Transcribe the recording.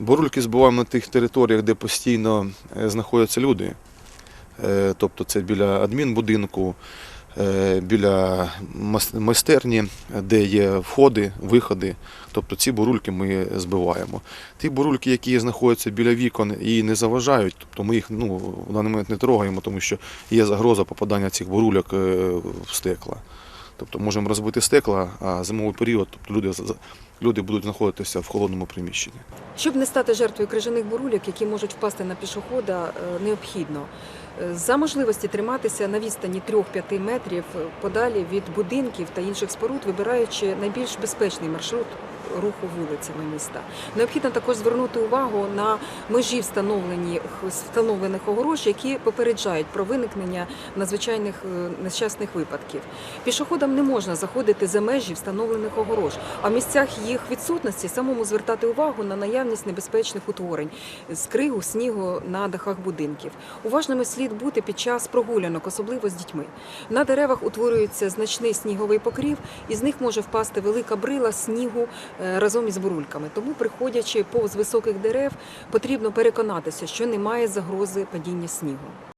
Бурульки збиваємо на тих територіях, де постійно е, знаходяться люди. Е, Тобто це біля адмінбудинку, е, біля майстерні, де є входи, виходи. Тобто ці бурульки ми збиваємо. Ті бурульки, які знаходяться біля вікон і не заважають, тобто ми їх ну, в даний момент не трогаємо, тому що є загроза попадання цих бурульок в стекла. Тобто можемо розбити стекла, а зимовий період, тобто люди, люди будуть знаходитися в холодному приміщенні. Щоб не стати жертвою крижаних бурульок, які можуть впасти на пішохода, е, необхідно е, за можливості триматися на відстані 3-5 метрів подалі від будинків та інших споруд, вибираючи найбільш безпечний маршрут руху вулицями міста. Необхідно також звернути увагу на межі встановлені встановлених огорож, які попереджають про виникнення надзвичайних е, нещасних випадків. Пішоходам не можна заходити за межі встановлених огорож, а в місцях їх відсутності самому звертати увагу на наявність небезпечних утворень з кригу, снігу на дахах будинків. Уважними слід бути під час прогулянок, особливо з дітьми. На деревах утворюється значний сніговий покрів, і з них може впасти велика брила снігу е, разом із бурульками. Тому, приходячи повз високих дерев, потрібно переконатися, що немає загрози падіння снігу.